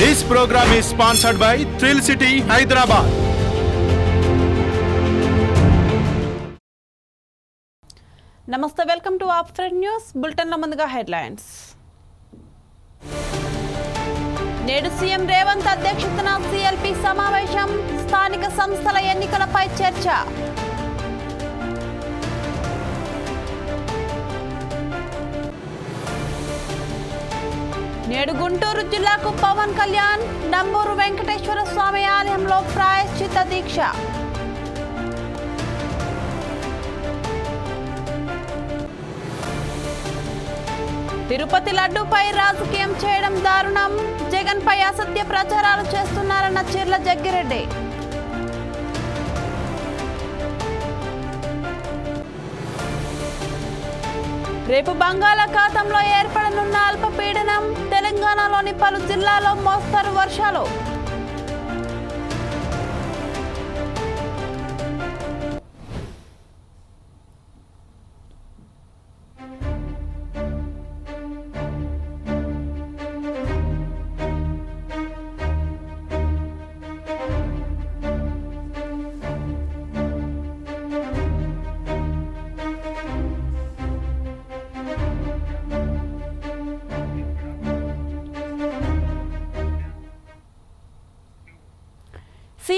This program is sponsored by Thrill City Hyderabad నమస్తే welcome to ఆప్ friend news బులెటిన్ల ముందుగా హెడ్లైన్స్ నేడు సీఎం రేవంత్ అధ్యక్షతన సిఎల్పి సమావేశం స్థానిక సంస్థల ఎన్నికలపై చర్చ. నేడు గుంటూరు జిల్లాకు పవన్ కళ్యాణ్ నంబూరు వెంకటేశ్వర స్వామి ఆలయంలో ప్రాయశ్చిత దీక్ష. తిరుపతి లడ్డూపై రాజకీయం చేయడం దారుణం. జగన్పై అసత్య ప్రచారాలు చేస్తున్నారన్న చిర్ల జగ్గిరెడ్డి. రేపు బంగాళాఖాతంలో ఏర్పడనున్న అల్పపీడనం తెలంగాణలోని పలు జిల్లాల్లో మోస్తరు వర్షాలు.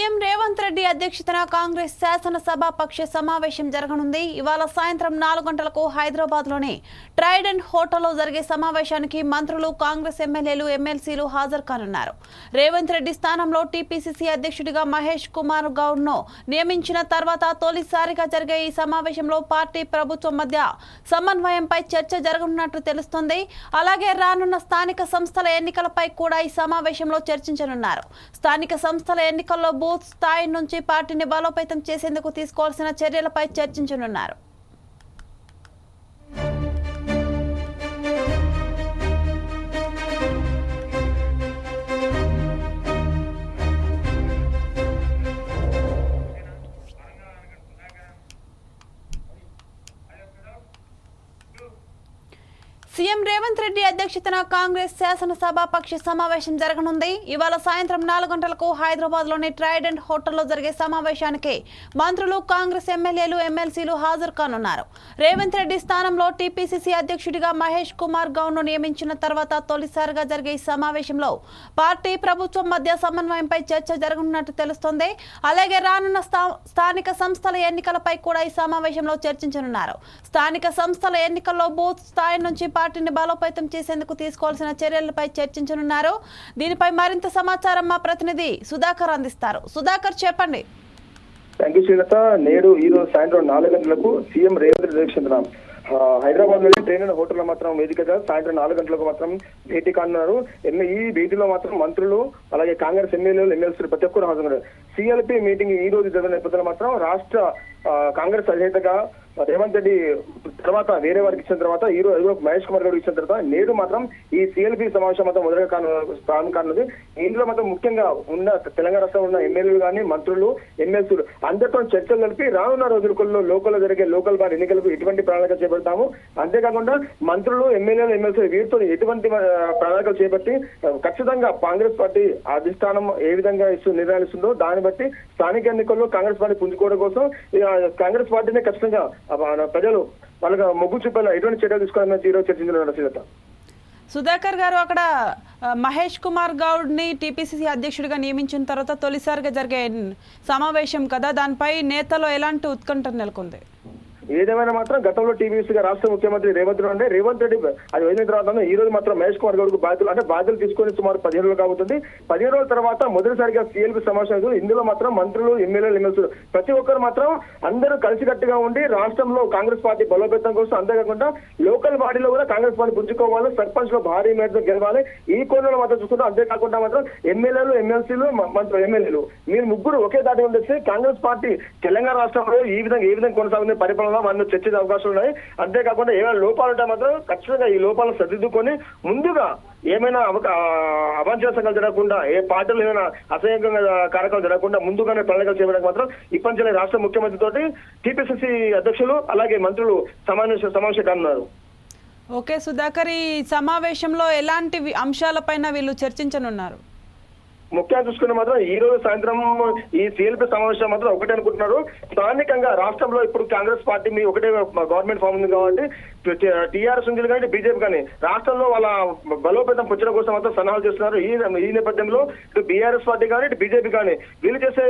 సీఎం రేవంత్ రెడ్డి అధ్యక్షతన కాంగ్రెస్ శాసనసభాపక్ష సమావేశం జరగనుంది. ఇవాళ సాయంత్రం నాలుగు గంటలకు హైదరాబాద్లోని ట్రైడెంట్ హోటల్లో జరిగే సమావేశానికి మంత్రులు కాంగ్రెస్ ఎమ్మెల్యేలు ఎమ్మెల్సీలు హాజరు కానున్నారు. రేవంత్ రెడ్డి స్థానంలో టీపీసీసీ అధ్యక్షుడిగా మహేష్ కుమార్ గౌడ్ను నియమించిన తర్వాత తొలిసారిగా జరిగే ఈ సమావేశంలో పార్టీ ప్రభుత్వం మధ్య సమన్వయంపై చర్చ జరగనున్నట్లు తెలుస్తోంది. అలాగే రానున్న స్థానిక సంస్థల ఎన్నికలపై కూడా ఈ సమావేశంలో చర్చించనున్నారు. స్థానిక సంస్థల ఎన్నికల్లో భూ బూత్ స్థాయి నుంచి పార్టీని బలోపేతం చేసేందుకు తీసుకోవాల్సిన చర్యలపై చర్చించనున్నారు. సీఎం రేవంత్ రెడ్డి అధ్యక్షతన కాంగ్రెస్ శాసనసభాపక్ష సమావేశం జరగనుంది. ఇవాళ సాయంత్రం నాలుగు గంటలకు హైదరాబాద్లోని ట్రైడెంట్ హోటల్లో జరిగే సమావేశానికి మంత్రులు కాంగ్రెస్ ఎమ్మెల్యేలు ఎమ్మెల్సీలు హాజరు కానున్నారు. రేవంత్ రెడ్డి స్థానంలో టీపీసీసీ అధ్యక్షుడిగా మహేష్ కుమార్ గౌడ్ను నియమించిన తర్వాత తొలిసారిగా జరిగే ఈ సమావేశంలో పార్టీ ప్రభుత్వం మధ్య సమన్వయంపై చర్చ జరగనున్నట్టు తెలుస్తోంది. అలాగే రానున్న స్థా- స్థానిక సంస్థల ఎన్నికలపై కూడా ఈ సమావేశంలో చర్చించనున్నారు. స్థానిక సంస్థల ఎన్నికల్లో బూత్ స్థాయి నుంచి పార్టీని బలోపేతం చేసేందుకు తీసుకోవాల్సిన చర్యలపై చర్చించనున్నారు. దీనిపై మరింత సమాచారం మా ప్రతినిధి సుధాకర్ అందిస్తారు. సుధాకర్ చెప్పండి. Thank you Srilatha. నేడు ఈ రోజు సాయంత్రం నాలుగు గంటలకు సీఎం రేవంత్ రెడ్డి హైదరాబాద్లోని ట్రైన్ అండ్ హోటల్లో మాత్రం వేదికగా సాయంత్రం నాలుగు గంటలకు మాత్రం భేటీ కానున్నారు. ఈ భేటీలో మాత్రం మంత్రులు అలాగే కాంగ్రెస్ ఎమ్మెల్యేలు ఎమ్మెల్సీలు ప్రతి ఒక్కరు హాజరున్నారు. సిఎల్పి మీటింగ్ ఈ రోజు జరిగిన నేపథ్యంలో మాత్రం రాష్ట్ర కాంగ్రెస్ అధినేతగా రేవంత్ రెడ్డి తర్వాత వేరే వారికి ఇచ్చిన తర్వాత ఈ రోజు మహేష్ కుమార్ గారు ఇచ్చిన తర్వాత నేడు మాత్రం ఈ సిఎల్పి సమావేశం మాత్రం మొదలుగా కాను ప్రారంభం కానున్నది ఇందులో మాత్రం ముఖ్యంగా ఉన్న తెలంగాణ రాష్ట్రంలో ఉన్న ఎమ్మెల్యేలు కానీ మంత్రులు ఎమ్మెల్సీలు అందరితో చర్చలు జరిపి రానున్న రోజులలో లోకల్లో జరిగే లోకల్ బార్ ఎన్నికలకు ఎటువంటి ప్రణాళిక చేపడతాము. అంతేకాకుండా మంత్రులు ఎమ్మెల్యేలు ఎమ్మెల్సీలు వీరితో ఎటువంటి ప్రణాళికలు చేపట్టి ఖచ్చితంగా కాంగ్రెస్ పార్టీ అధిష్టానం ఏ విధంగా ఇస్తూ ఇస్తుందో దాన్ని బట్టి స్థానిక ఎన్నికల్లో కాంగ్రెస్ పార్టీ పుంజుకోవడం కోసం కాంగ్రెస్ పార్టీనే ఖచ్చితంగా ప్రజలు వాళ్ళకి మొగ్గు చూపేలా ఎటువంటి చర్యలు తీసుకోవాలని ఈరోజు చర్చించిన శ్రీలత సుధాకర్ గారు అక్కడ మహేష్ కుమార్ గౌడ్ని టీపీసీసీ అధ్యక్షుడిగా నియమించిన తర్వాత తొలిసారిగా జరిగే సమావేశం కదా దానిపై నేతలో ఎలాంటి ఉత్కంఠ నెలకొంది? ఏదేమైనా మాత్రం గతంలో టీవీసీ గా రాష్ట్ర ముఖ్యమంత్రి రేవంత్ రెడ్డి ఉండే. రేవంత్ రెడ్డి అది వెళ్ళిన తర్వాత ఈ రోజు మాత్రం మహేష్ కుమార్ గౌడ్ బాధ్యతలు అంటే బాధ్యతలు తీసుకొని సుమారు పదిహేను రోజులు అవుతుంది పదిహేను రోజుల తర్వాత మొదటిసారిగా సీఎల్పీ సమావేశం ఇందులో మాత్రం మంత్రులు ఎమ్మెల్యేలు ఎమ్మెల్సీలు ప్రతి ఒక్కరు మాత్రం అందరూ కలిసికట్టుగా ఉండి రాష్ట్రంలో కాంగ్రెస్ పార్టీ బలోపేతం కోసం అంతేకాకుండా లోకల్ బాడీలో కూడా కాంగ్రెస్ పార్టీ పుంజుకోవాలి సర్పంచ్లో భారీ మేరకు గెలవాలి. ఈ కోణంలో మాత్రం చూసుకుంటే అంతేకాకుండా మాత్రం ఎమ్మెల్యేలు ఎమ్మెల్సీలు మంత్రులు ఎమ్మెల్యేలు. మీరు ముగ్గురు ఒకే దాటి ఉండొచ్చి కాంగ్రెస్ పార్టీ తెలంగాణ రాష్ట్రంలో ఈ విధంగా ఏ విధంగా కొనసాగుతుంది పరిపాలన మన చర్చించే అవకాశాలు ఉన్నాయి. అంతేకాకుండా ఏమైనా లోపాలు ఉంటే మాత్రం ఖచ్చితంగా ఈ లోపాలను సరిదిద్దుకొని ముందుగా ఏమైనా అవక- సంఘాలు జరగకుండా ఏ పార్టీలు ఏమైనా అసహ్యంగా కార్యక్రమాలు జరగకుండా ముందుగానే ప్రణాళికలు చేయడానికి మాత్రం ఇప్పటి నుంచి రాష్ట్ర ముఖ్యమంత్రి తోటి టీపీసీసీ అధ్యక్షులు అలాగే మంత్రులు సమావేశ సమావేశం కానున్నారు. ఓకే సుధాకర్ ఈ సమావేశంలో ఎలాంటి అంశాలపైన వీళ్ళు చర్చించనున్నారు? ముఖ్యంగా చూసుకున్న మాత్రం ఈ రోజు సాయంత్రం ఈ సిఎల్పి సమావేశం మాత్రం ఒకటే అనుకుంటున్నారు. స్థానికంగా రాష్ట్రంలో ఇప్పుడు కాంగ్రెస్ పార్టీ మీ ఒకటే గవర్నమెంట్ ఫామ్ ఉంది కాబట్టి టీఆర్ఎస్ ఉంది కానీ బీజేపీ కానీ రాష్ట్రంలో వాళ్ళ బలోపేతం పుచ్చడం కోసం మాత్రం సన్నాహాలు చేస్తున్నారు. ఈ ఈ నేపథ్యంలో ఇటు బీఆర్ఎస్ పార్టీ కానీ ఇటు బీజేపీ కానీ వీళ్ళు చేసే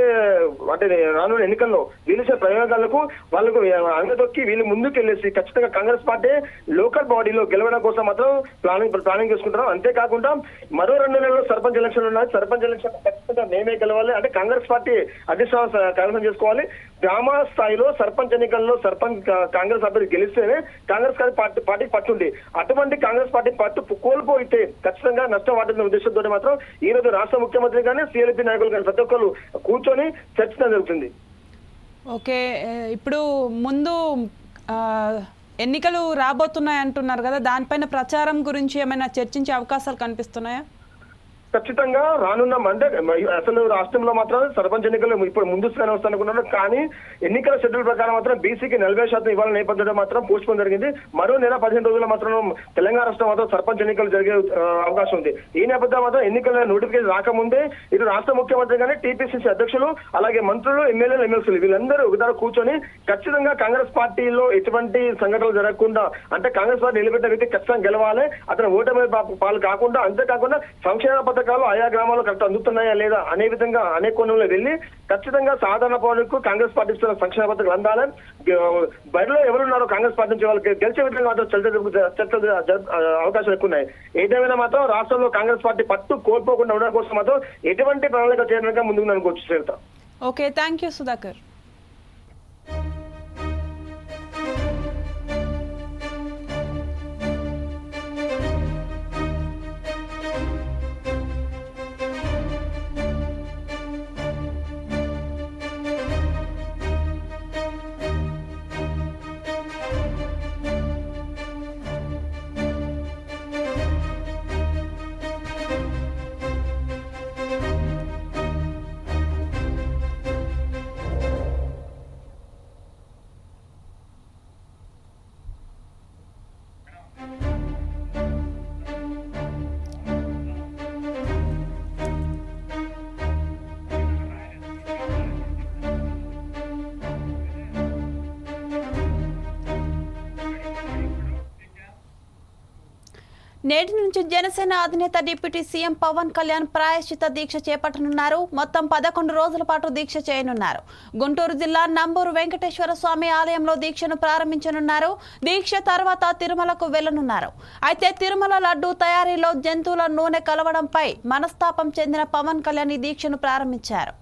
అంటే రానున్న ఎన్నికల్లో వీళ్ళు చేసే ప్రయోగాలకు వాళ్ళకు అంగదొక్కి వీళ్ళు ముందుకు వెళ్ళేసి ఖచ్చితంగా కాంగ్రెస్ పార్టీ లోకల్ బాడీలో గెలవడం కోసం మాత్రం ప్లానింగ్ ప్లానింగ్ చేసుకుంటున్నారు అంతేకాకుండా మరో రెండు నెలల్లో సర్పంచ్ ఎలక్షన్ ఉన్నాయి. సర్పంచ్ ఎలక్షన్ ఖచ్చితంగా మేమే గెలవాలి. అంటే కాంగ్రెస్ పార్టీ అధిష్టానం కైవసం చేసుకోవాలి. గ్రామ స్థాయిలో సర్పంచ్ ఎన్నికల్లో సర్పంచ్ కాంగ్రెస్ అభ్యర్థి గెలిస్తేనే కాంగ్రెస్ పార్టీ పార్టీ పట్టుంది అటువంటి కాంగ్రెస్ పార్టీ పట్టు కోల్పోయితే ఖచ్చితంగా నష్టం వాటిన ఉద్దేశంతో మాత్రం ఈ రోజు రాష్ట్ర ముఖ్యమంత్రి కానీ సిఎల్పి నాయకులు కానీ ప్రతి ఒక్కరు కూర్చొని చర్చించడం జరుగుతుంది. ఓకే ఇప్పుడు ముందు ఆ, ఎన్నికలు రాబోతున్నాయి అంటున్నారు కదా దానిపైన ప్రచారం గురించి ఏమైనా చర్చించే అవకాశాలు కనిపిస్తున్నాయా? ఖచ్చితంగా రానున్న అంటే అసలు రాష్ట్రంలో మాత్రం సర్పంచ్ ఎన్నికలు ఇప్పుడు ముందుగానే వస్తానుకున్నారు కానీ ఎన్నికల షెడ్యూల్ ప్రకారం మాత్రం బీసీకి నలభై శాతం ఇవ్వాల నేపథ్యంలో మాత్రం పోస్ట్పోన్ జరిగింది. మరో నెల పదిహేను రోజుల్లో మాత్రం తెలంగాణ రాష్ట్రం మాత్రం సర్పంచ్ ఎన్నికలు జరిగే అవకాశం ఉంది. ఈ నేపథ్యంలో మాత్రం ఎన్నికల నోటిఫికేషన్ రాకముందే ఇటు రాష్ట్ర ముఖ్యమంత్రి కానీ టీపీసీసీ అధ్యక్షులు అలాగే మంత్రులు ఎమ్మెల్యేలు ఎమ్మెల్సీలు వీళ్ళందరూ ఒకదారు కూర్చొని ఖచ్చితంగా కాంగ్రెస్ పార్టీలో ఎటువంటి సంఘటనలు జరగకుండా అంటే కాంగ్రెస్ పార్టీ నిలబెట్టిన వ్యక్తి ఖచ్చితంగా గెలవాలి. అతను ఓటమి పాలు కాకుండా అంతేకాకుండా సంక్షేమ పథకాలు ఆయా గ్రామాల్లో కరెక్ట్ అందుతున్నాయా లేదా అనే విధంగా అనే కోణంలో వెళ్ళి ఖచ్చితంగా సాధారణ పౌరులకు కాంగ్రెస్ పార్టీ ఇస్తున్న సంక్షేమ పథకాలు అందాలని బరిలో ఎవరున్నారో కాంగ్రెస్ పార్టీ నుంచి వాళ్ళకి గెలిచే విధంగా మాత్రం చర్చలు జరుపు- చర్చలు అవకాశాలు ఎక్కువ ఉన్నాయి. ఏదేమైనా మాత్రం రాష్ట్రంలో కాంగ్రెస్ పార్టీ పట్టు కోల్పోకుండా ఉండడం కోసం మాత్రం ఎటువంటి ప్రణాళిక చేయడానికి ముందుకు అనుకోవచ్చు Srilatha okay thank you Sudhakar నేటి నుంచి జనసేన అధినేత డిప్యూటీ సీఎం పవన్ కళ్యాణ్ ప్రాయశ్చిత దీక్ష చేపట్టనున్నారు. మొత్తం పదకొండు రోజుల పాటు దీక్ష చేయనున్నారు. గుంటూరు జిల్లా నంబూరు వెంకటేశ్వర స్వామి ఆలయంలో దీక్షను ప్రారంభించనున్నారు. దీక్ష తర్వాత తిరుమలకు వెళ్ళనున్నారు అయితే తిరుమల లడ్డు తయారీలో జంతువుల నూనె కలవడంపై మనస్తాపం చెందిన పవన్ కళ్యాణ్ ఈ దీక్షను ప్రారంభించారు.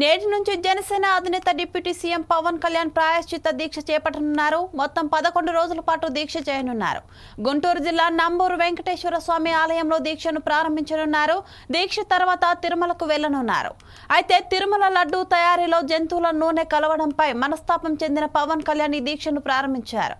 నేటి నుంచి జనసేన అధినేత డిప్యూటీ సీఎం పవన్ కళ్యాణ్ ప్రాయశ్చిత్త దీక్ష చేపట్టనున్నారు. మొత్తం పదకొండు రోజుల పాటు దీక్ష చేయనున్నారు. గుంటూరు జిల్లా నంబూరు వెంకటేశ్వర స్వామి ఆలయంలో దీక్షను ప్రారంభించనున్నారు. దీక్ష తర్వాత తిరుమలకు వెళ్ళనున్నారు అయితే తిరుమల లడ్డు తయారీలో జంతువుల నూనె కలవడంపై మనస్తాపం చెందిన పవన్ కళ్యాణ్ ఈ దీక్షను ప్రారంభించారు.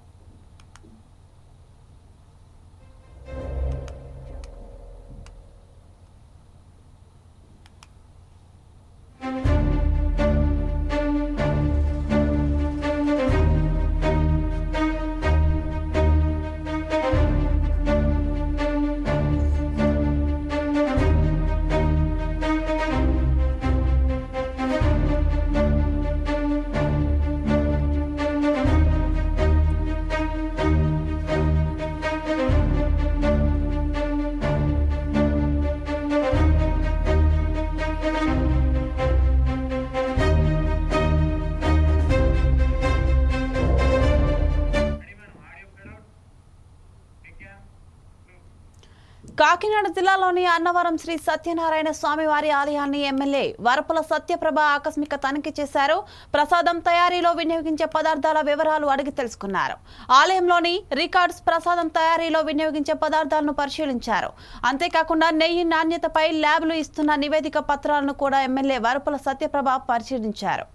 కాకినాడ జిల్లాలోని అన్నవరం శ్రీ సత్యనారాయణ స్వామి వారి ఆలయాన్ని ఎమ్మెల్యే వరపుల సత్యప్రభ ఆకస్మిక తనిఖీ చేశారు. ప్రసాదం తయారీలో వినియోగించే పదార్థాల వివరాలు అడిగి తెలుసుకున్నారు. ఆలయంలోని రికార్డ్స్ ప్రసాదం తయారీలో వినియోగించే పదార్థాలను పరిశీలించారు. అంతేకాకుండా నెయ్యి నాణ్యతపై ల్యాబ్లు ఇస్తున్న నివేదిక పత్రాలను కూడా ఎమ్మెల్యే వరపుల సత్యప్రభ పరిశీలించారు.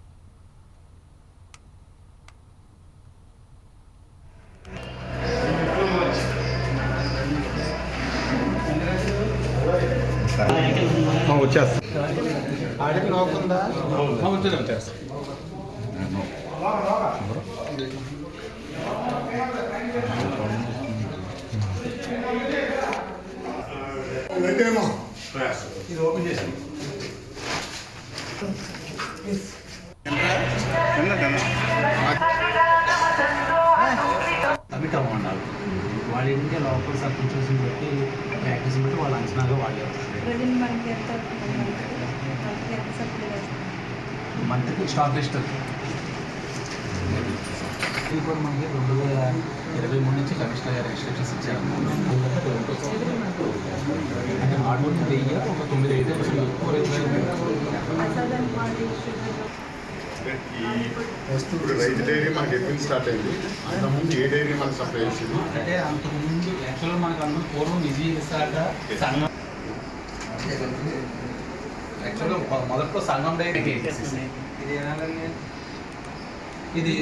ఇది ఓపెన్ చేసి అవి ఉండాలి వాళ్ళు ఏంటంటే లోపల సర్కంస్టెన్స్ని బట్టి ప్రాక్టీస్ని బట్టి వాళ్ళు అంచనాగా వాడేవారు మంత్కి స్టాక్ లిస్ట్ ఇది కూడా మనకి రెండు వేల ఇరవై మూడు నుంచి కమిషనర్ గారు రిస్ట్రిక్షన్స్ ఇచ్చారు. అంటే ఆల్మోస్ట్ వెయ్యి ఒక తొమ్మిది ఐటమ్స్ ఇప్పుడు రైతు డైరీ మనకి ఎప్పుడు స్టార్ట్ అయింది? అంతకుముందు ఏ డైరీ మనకు సప్లై చేసింది? అంటే అంతకుముందు యాక్చువల్గా మనకు అందరూ పూర్వం నిజీ విశాఖ సంఘం. యాక్చువల్గా మొదట్లో సంఘం డైరీ ఇది? ఇది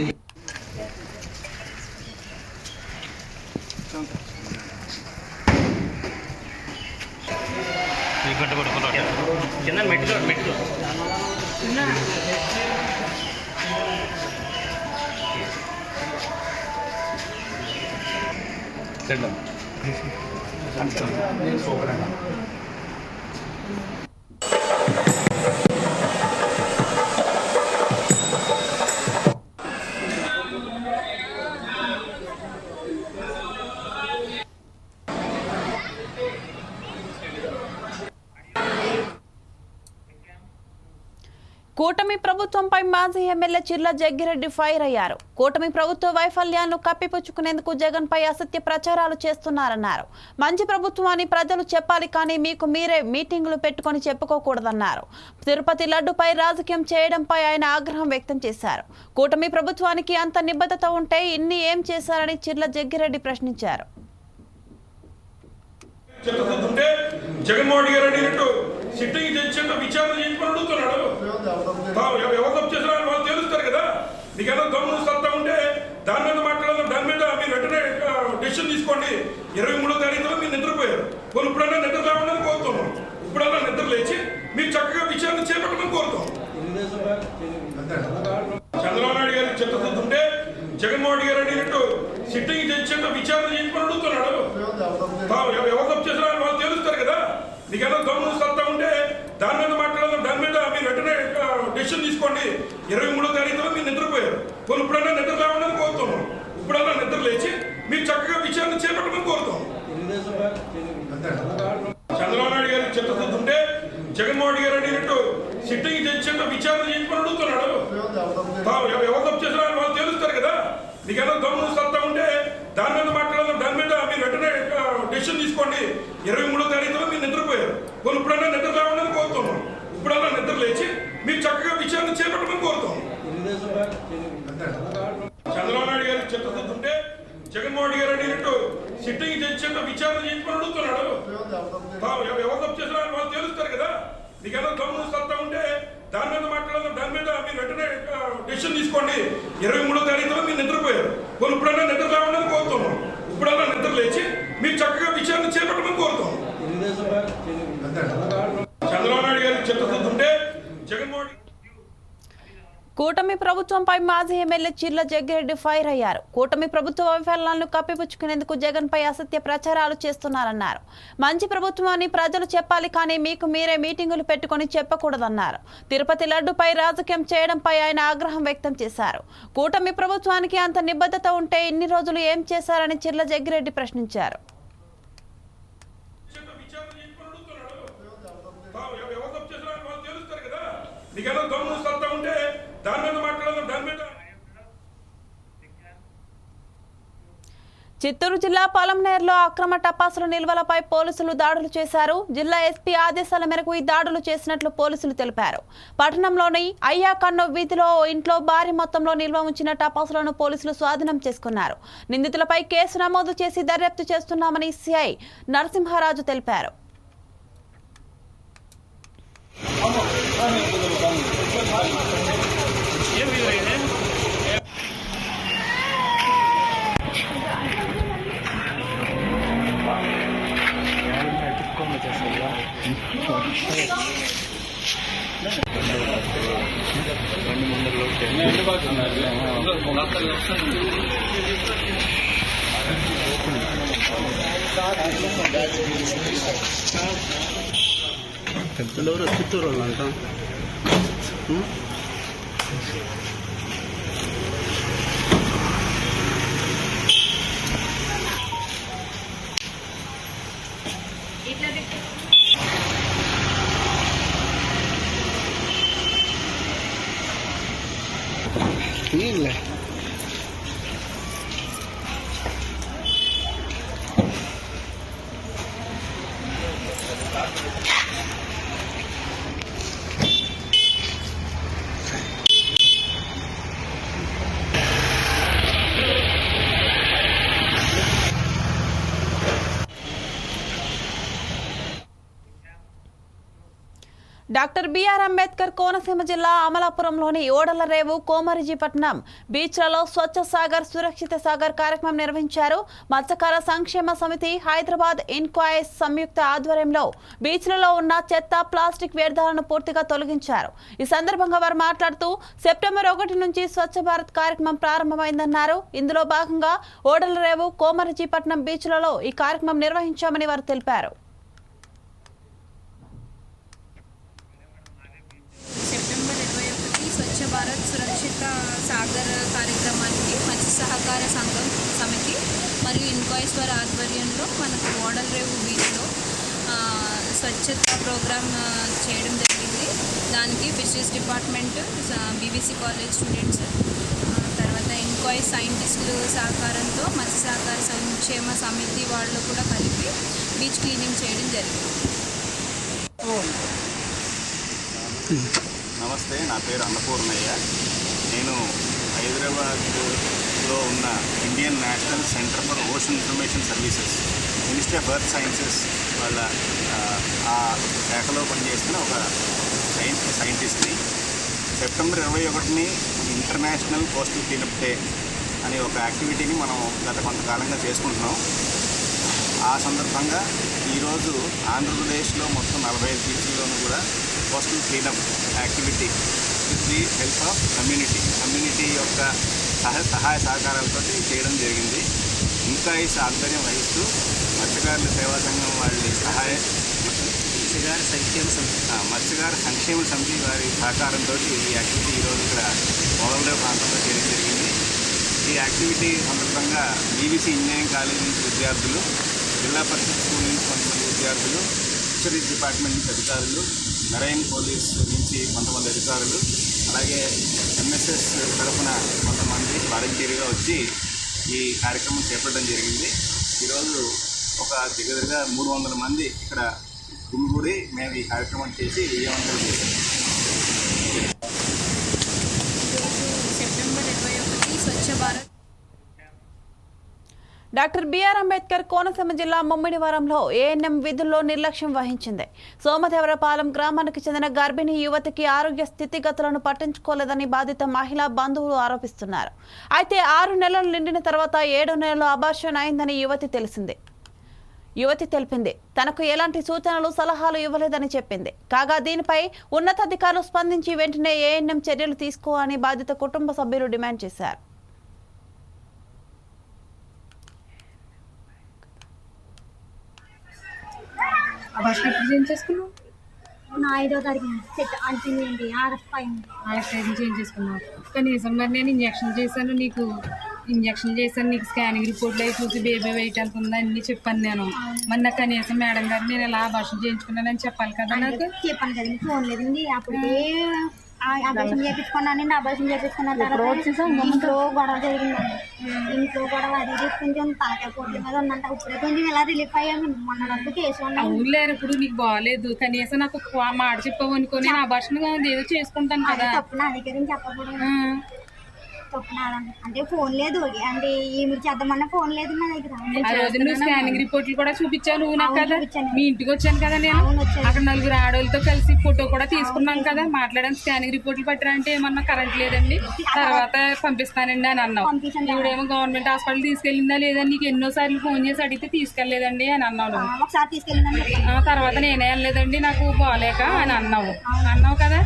కింద మెట్టుకో మెట్టుకో నేను సూపర్ అన్న కూటమి మాజీ ఎమ్మెల్యే చిర్ల జగ్గిరెడ్డి ఫైర్ అయ్యారు. కూటమి ప్రభుత్వ వైఫల్యాలను కప్పిపుచ్చుకునేందుకు జగన్ పై అసత్య ప్రచారాలు చేస్తున్నారన్నారు. మంచి ప్రభుత్వం అని ప్రజలు చెప్పాలి కానీ మీకు మీరే మీటింగులు పెట్టుకొని చెప్పుకోకూడదన్నారు. తిరుపతి లడ్డుపై రాజకీయం చేయడంపై ఆయన ఆగ్రహం వ్యక్తం చేశారు. కూటమి ప్రభుత్వానికి అంత నిబద్ధత ఉంటే ఇన్ని ఏం చేశారని చిర్ల జగ్గిరెడ్డి ప్రశ్నించారు. సిట్టింగ్ జడ్జి అంటే విచారణ చేయించుకొని అడుగుతున్నాడు. ఎవరు తప్పు చేసినా వాళ్ళు తెలుస్తారు కదా. నీకేదో దమ్ము సత్తా ఉంటే దాని మీద మాట్లాడదాం దాని మీద మీరు వెంటనే డెసిషన్ తీసుకోండి. ఇరవై మూడో తారీఖులో మీరు నిద్రపోయారు. కొన్ని ఇప్పుడన్నా నిద్ర లేవడానికి కోరుతున్నాం. ఇప్పుడన్నా నిద్ర లేచి మీరు చక్కగా విచారణ చేపట్టమని కోరుతాం చంద్రబాబు నాయుడు గారి చిత్తశుద్ధి ఉంటే జగన్మోహన్ గారు అడిగినట్టు సిట్టింగ్ జడ్జి అంటే విచారణ చేయించుకొని అడుగుతున్నాడు. ఎవరు తప్పు చేసినా వాళ్ళు తెలుస్తారు కదా. నీకేదో దమ్ము సత్తా ఉంటే దాని మీద మాట్లాడదాం దాని మీద మీరు వెంటనే డెసిషన్ తీసుకోండి. ఇరవై మూడో తారీఖులో మీరు నిద్రపోయారు. కొన్ని ఇప్పుడన్నా నిద్ర లేవడానికి కోరుతున్నాం. ఇప్పుడన్నా నిద్ర లేచి మీరు చక్కగా విచారణ చేపట్టమని కోరుతాం చంద్రబాబు నాయుడు గారి చిత్తశుద్ధి ఉంటే జగన్మోహన్ గారు అడిగినట్టు సిట్టింగ్ జడ్జి అంటే విచారణ చేయించుకొని అడుగుతున్నాడు. ఎవరు తప్పు చేసినా వాళ్ళు తెలుస్తారు కదా. నీకేదో దమ్ము సత్తా ఉంటే దాని మీద మాట్లాడదాం దాని మీద మీరు వెంటనే డెసిషన్ తీసుకోండి ఇరవై మూడో తారీఖులో మీరు నిద్రపోయారు కొన్ని ఇప్పుడన్నా నిద్ర లేవడానికి కోరుతున్నాం ఇప్పుడన్నా నిద్ర లేచి మీరు చక్కగా విచారణ చేపట్టమని కోరుతాం చంద్రబాబు నాయుడు గారి చిత్తశుద్ధి ఉంటే జగన్మోహన్ గారు అడిగినట్టు సిట్టింగ్ జడ్జి అంటే అడుగుతున్నాడు ఎవరు తప్పు చేసినా వాళ్ళు తెలుస్తారు కదా. నీకేదో దమ్ము సత్తా ఉంటే దాని మీద మాట్లాడదాం దాని మీద మీరు వెంటనే డెసిషన్ తీసుకోండి. ఇరవై కూటమి ప్రభుత్వంపై మాజీ ఎమ్మెల్యే చిర్ల జగ్గిరెడ్డి ఫైర్ అయ్యారు. కూటమి ప్రభుత్వ వైఫల్యాలను కప్పిపుచ్చుకునేందుకు జగన్ పై అసత్య ప్రచారాలు చేస్తున్నారన్నారు. మంచి ప్రభుత్వం అని ప్రజలు చెప్పాలి కానీ మీకు మీరే మీటింగులు పెట్టుకొని చెప్పకూడదన్నారు. తిరుపతి లడ్డుపై రాజకీయం చేయడంపై ఆయన ఆగ్రహం వ్యక్తం చేశారు. కూటమి ప్రభుత్వానికి అంత నిబద్ధత ఉంటే ఇన్ని రోజులు ఏం చేశారని చిర్ల జగ్గిరెడ్డి ప్రశ్నించారు. నీకేదో దమ్ము సత్తా ఉంటే దాని మీద మాట్లాడదాం దాని మీద చిత్తూరు జిల్లా పొలంనేరులో అక్రమ టపాసుల నిల్వలపై పోలీసులు దాడులు చేశారు జిల్లా ఎస్పీ ఆదేశాల మేరకు ఈ దాడులు చేసినట్లు పోలీసులు తెలిపారు పట్టణంలోని అయ్యా కన్నో వీధిలో ఓ ఇంట్లో భారీ మొత్తంలో నిల్వ ఉంచిన టపాసులను పోలీసులు స్వాధీనం చేసుకున్నారు నిందితులపై కేసు నమోదు చేసి దర్యాప్తు చేస్తున్నామని సిఐ నరసింహారాజు తెలిపారు పెద్దలు చిత్తూరు వాళ్ళు అంటాం బిఆర్ అంబేద్కర్ కోనసీమ జిల్లా అమలాపురంలోని ఓడల రేవు కోమరిజీపట్నం బీచ్లలో స్వచ్ఛ సాగర్ సురక్షిత సాగర్ కార్యక్రమం నిర్వహించారు. మత్స్యకార సంక్షేమ సమితి హైదరాబాద్ ఇన్క్వైర్స్ సంయుక్త ఆధ్వర్యంలో బీచ్లలో ఉన్న చెత్త ప్లాస్టిక్ వ్యర్థాలను పూర్తిగా తొలగించారు. ఈ సందర్భంగా వారు మాట్లాడుతూ సెప్టెంబర్ ఒకటి నుంచి స్వచ్ఛ భారత్ కార్యక్రమం ప్రారంభమైందన్నారు. ఇందులో భాగంగా ఓడల రేవు కోమరిజీపట్నం బీచ్లలో ఈ కార్యక్రమం నిర్వహించామని వారు తెలిపారు సెప్టెంబర్ ఇరవై ఒకటి స్వచ్ఛ భారత్ సురక్షిత సాగర్ కార్యక్రమానికి మత్స్య సహకార సంఘం సమితి మరియు ఇన్కాయిస్ ఆధ్వర్యంలో మనకు మోడల్ రేవు బీచ్లో స్వచ్ఛత ప్రోగ్రామ్ చేయడం జరిగింది. దానికి fisheries department BBC college students తర్వాత ఇన్కాయిస్ సైంటిస్టులు సహకారంతో మత్స్య సహకార సంక్షేమ సమితి వాళ్ళు కూడా కలిపి బీచ్ క్లీనింగ్ చేయడం జరిగింది. నమస్తే నా పేరు అన్నపూర్ణయ్య. నేను హైదరాబాద్లో ఉన్న Indian national centre for ocean information services ministry of earth sciences వాళ్ళ ఆ, శాఖలో పనిచేస్తున్న ఒక సైన్స్ సైంటిస్ట్ని. సెప్టెంబర్ ఇరవై ఒకటిని ఇంటర్నేషనల్ కోస్టల్ క్లీనప్ డే అనే ఒక యాక్టివిటీని మనం గత కొంతకాలంగా చేసుకుంటున్నాం. ఆ సందర్భంగా ఈరోజు ఆంధ్రప్రదేశ్లో మొత్తం నలభై ఐదు బీచ్ల్లోనూ కూడా coastal cleanup activity the help of community. Community యొక్క సహ సహాయ సహకారాలతో చేయడం జరిగింది. ఇంకా ఈ ఆధ్వర్యం వహిస్తూ మత్స్యకారుల సేవా సంఘం వాళ్ళ సహాయ మత్స్యకార సంక్షేమ సమితి. ఆ, మత్స్యకార సంక్షేమ సమితి వారి సహకారంతో ఈ యాక్టివిటీ ఈరోజు ఇక్కడ మొదలదేవ ప్రాంతంలో చేయడం జరిగింది. ఈ యాక్టివిటీ సందర్భంగా బీబీసీ ఇంజనీరింగ్ కాలేజ్ నుంచి విద్యార్థులు జిల్లా పరిషత్ స్కూల్ నుంచి కొంతమంది విద్యార్థులు ఫిషరీస్ డిపార్ట్మెంట్ నుంచి అధికారులు మెరైన్ పోలీస్ నుంచి కొంతమంది అధికారులు అలాగే ఎంఎస్ఎస్ తరఫున కొంతమంది వాలంటీర్గా వచ్చి ఈ కార్యక్రమం చేపట్టడం జరిగింది. ఈరోజు ఒక దగ్గరగా మూడు వందల మంది ఇక్కడ గుమిగూడి మేము ఈ కార్యక్రమం చేసి విజయవంతం చేశాము సెప్టెంబర్ ఇరవై ఒకటి Swachh Bharat doctor B R Ambedkar Konaseema జిల్లా ముమ్మిడివరంలో ఏఎన్ఎం విధుల్లో నిర్లక్ష్యం వహించింది. సోమదేవరపాలెం గ్రామానికి చెందిన గర్భిణీ యువతికి ఆరోగ్య స్థితిగతులను పట్టించుకోలేదని బాధిత మహిళా బంధువులు ఆరోపిస్తున్నారు. అయితే ఆరు నెలలు నిండిన తర్వాత ఏడు నెలలు అబార్షన్ అయిందని యువతి తెలిసింది. యువతి తెలిపింది తనకు ఎలాంటి సూచనలు సలహాలు ఇవ్వలేదని చెప్పింది. కాగా దీనిపై ఉన్నతాధికారులు స్పందించి వెంటనే ఏఎన్ఎం చర్యలు తీసుకోవాలని బాధిత కుటుంబ సభ్యులు డిమాండ్ చేశారు. ఫస్ట్ ఎప్పుడు చేంజ్ చేసుకున్నావు? నా ఐదో తారీఖు సెట్ అంటుంది ఆర్ఎఫ్ అయింది ఆలస్యం చేంజ్ చేసుకున్నావు? కనీసం మరి నేను ఇంజక్షన్ చేశాను నీకు. ఇంజక్షన్ చేశాను నీకు స్కానింగ్ రిపోర్ట్లు అవి చూసి బేబీ వెయిట్ ఎంత ఉందో అన్ని చెప్పాను నేను. మరి నాకు కనీసం మేడం గారు నేను ఎలా భాష చేయించుకున్నానని చెప్పాలి కదా నాకు? చెప్పాను కదండి ఫోన్ లేదండి. అప్పటికే అభ్యాసం చేయించుకున్నానండి అభ్యాసం చేయించుకున్న తర్వాత ఇంట్లో గొడవ జరిగిందండి. ఇంట్లో గొడవ అది ఇది కొంచెం తలకాయ పోట్ల మీద ఉందంట. ఇప్పుడే కొంచెం ఇలా రిలీఫ్ అయ్యాము మొన్న వరకు కేసు అవునులేరు ఇప్పుడు నీకు బాగాలేదు. కనీసం నాకు మాట చెప్పావు అనుకో నేను అభర్షణ ఏదో చేసుకుంటాను కదా. తప్పు. నా దగ్గర చెప్పకూడదు. అంటే. ఫోన్ లేదు. అంటే ఈమె చేద్దామన్నా ఫోన్ లేదు నా దగ్గర. ఆ రోజు నువ్వు స్కానింగ్ రిపోర్ట్లు కూడా చూపించావు నువ్వు నాకు కదా? చూపించాను. మీ ఇంటికి వచ్చాను కదా నేను? అవును, వచ్చాను. అక్కడ నలుగురు ఆడవాళ్ళతో కలిసి ఫోటో కూడా తీసుకున్నాం కదా? మాట్లాడడానికి స్కానింగ్ రిపోర్ట్లు పట్టరా అంటే ఏమన్నా కరెంట్ లేదండి. తర్వాత పంపిస్తానండి అని అన్నావు. పంపించాను. ఇవిడేమో గవర్నమెంట్ హాస్పిటల్ తీసుకెళ్ళిందా లేదా నీకు ఎన్నోసార్లు ఫోన్ చేసి అడిగితే తీసుకెళ్ళలేదండి అని అన్నావు ఆ, నువ్వు. ఒకసారి తీసుకెళ్ళిందని చెప్పాను ఆ తర్వాత నేనే వెళ్ళలేదండి నాకు బాగాలేక అని అన్నావు. అన్నావు కదా?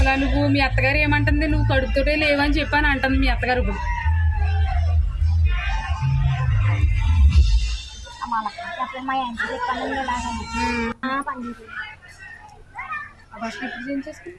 అసలు నువ్వు మీ అత్తగారు ఏమంటుంది? నువ్వు కడుపుతోటే లేవని చెప్పని అంటుంది మీ అత్తగారు ఇప్పుడు. మా ఇంట్లో చెప్పాను ఇలాగని ఆ, పని చేసి ఫస్ట్ ఎప్పుడు చేయించేసుకుని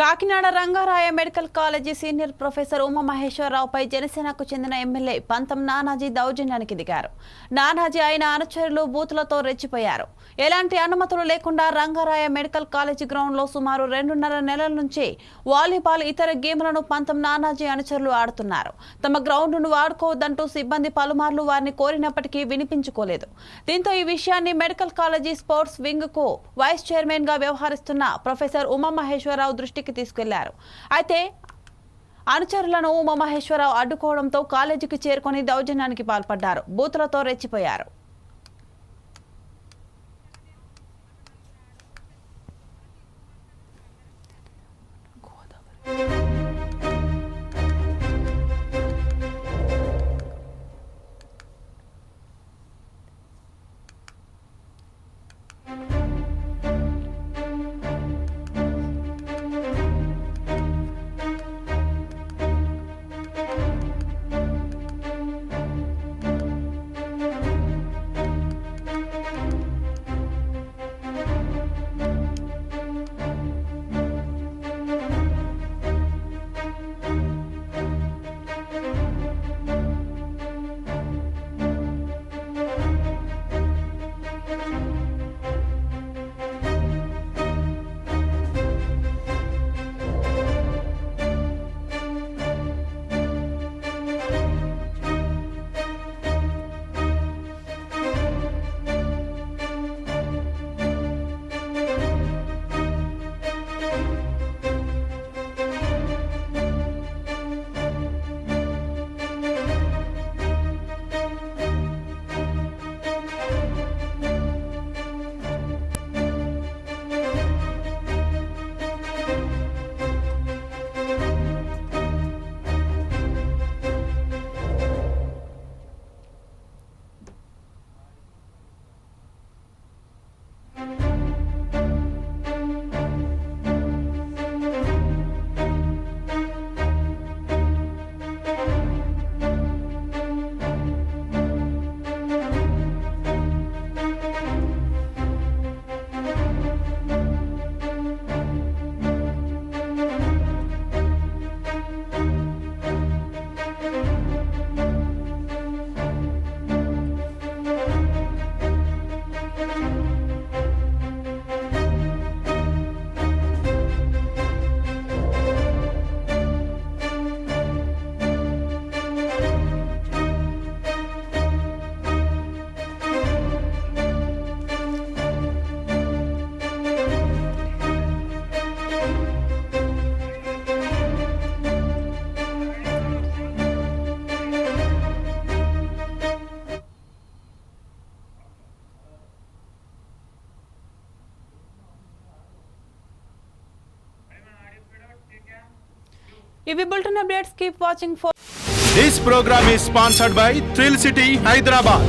Kakinada Rangaraya medical college senior professor Uma మహేశ్వరరావుపై జనసేనకు చెందిన ఎమ్మెల్యే పంతం నానాజీ దౌర్జన్యానికి దిగారు. నానాజీ ఆయన అనుచరులు బూతులతో రెచ్చిపోయారు. ఎలాంటి అనుమతులు లేకుండా రంగారాయ మెడికల్ కాలేజీ గ్రౌండ్లో సుమారు రెండున్నర నెలల నుంచి వాలీబాల్ ఇతర గేమ్లను పంతం నానాజీ అనుచరులు ఆడుతున్నారు. తమ గ్రౌండ్ను వాడుకోవద్దంటూ సిబ్బంది పలుమార్లు వారిని కోరినప్పటికీ వినిపించుకోలేదు. దీంతో ఈ విషయాన్ని మెడికల్ కాలేజీ స్పోర్ట్స్ వింగ్కు వైస్ చైర్మన్గా వ్యవహరిస్తున్న ప్రొఫెసర్ ఉమామహేశ్వరరావు దృష్టికి తీసుకెళ్ళారు. అయితే అనుచరులను ఉమామహేశ్వరరావు అడ్డుకోవడంతో కాలేజీకి చేరుకొని దౌర్జన్యానికి పాల్పడ్డారు. బూతులతో రెచ్చిపోయారు. ఇవి bulletin updates keep watching for This program is sponsored by Thrill City, Hyderabad.